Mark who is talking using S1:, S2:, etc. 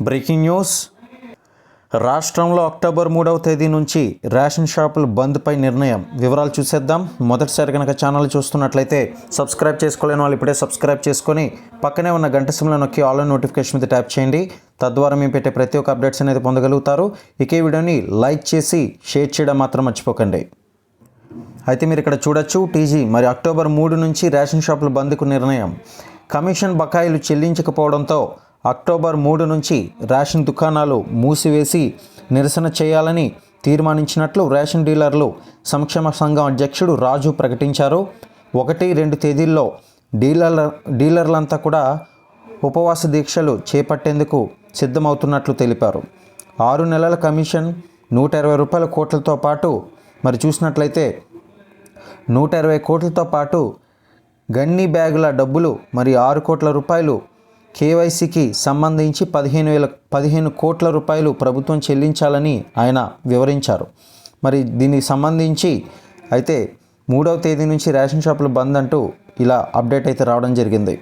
S1: Breaking news. రాష్ట్రంలో October మూడవ తేదీ నుంచి రేషన్ షాపులు బంద్పై నిర్ణయం. వివరాలు చూసేద్దాం. మొదటిసారి కనుక ఛానల్ చూస్తున్నట్లయితే సబ్స్క్రైబ్ చేసుకోలేని వాళ్ళు ఇప్పుడే సబ్స్క్రైబ్ చేసుకొని పక్కనే ఉన్న గంట సిమ్లో నొక్కి ఆన్లైన్ నోటిఫికేషన్ మీద ట్యాప్ చేయండి. తద్వారా మేము పెట్టే ప్రతి ఒక్క అప్డేట్స్ అనేది పొందగలుగుతారు. ఇక ఈ వీడియోని లైక్ చేసి షేర్ చేయడం మాత్రం మర్చిపోకండి. అయితే మీరు ఇక్కడ చూడొచ్చు టీజీ మరి అక్టోబర్ మూడు నుంచి రేషన్ షాపుల బంద్కు నిర్ణయం. కమిషన్ బకాయిలు చెల్లించకపోవడంతో అక్టోబర్ మూడు నుంచి రేషన్ దుకాణాలు మూసివేసి నిరసన చేయాలని తీర్మానించినట్లు రేషన్ డీలర్లు సంక్షేమ సంఘం అధ్యక్షుడు రాజు ప్రకటించారు. ఒకటి రెండు తేదీల్లో డీలర్ల డీలర్లంతా కూడా ఉపవాస దీక్షలు చేపట్టేందుకు సిద్ధమవుతున్నట్లు తెలిపారు. ఆరు నెలల కమిషన్ నూట ఇరవై రూపాయల కోట్లతో పాటు మరి చూసినట్లయితే నూట ఇరవై కోట్లతో పాటు గన్ని బ్యాగుల డబ్బులు మరి ఆరు కోట్ల రూపాయలు కేవైసీకి సంబంధించి పదిహేను వేల పదిహేను కోట్ల రూపాయలు ప్రభుత్వం చెల్లించాలని ఆయన వివరించారు. మరి దీనికి సంబంధించి అయితే మూడవ తేదీ నుంచి రేషన్ షాపులు బంద్ అంటూ ఇలా అప్డేట్ అయితే రావడం జరిగింది.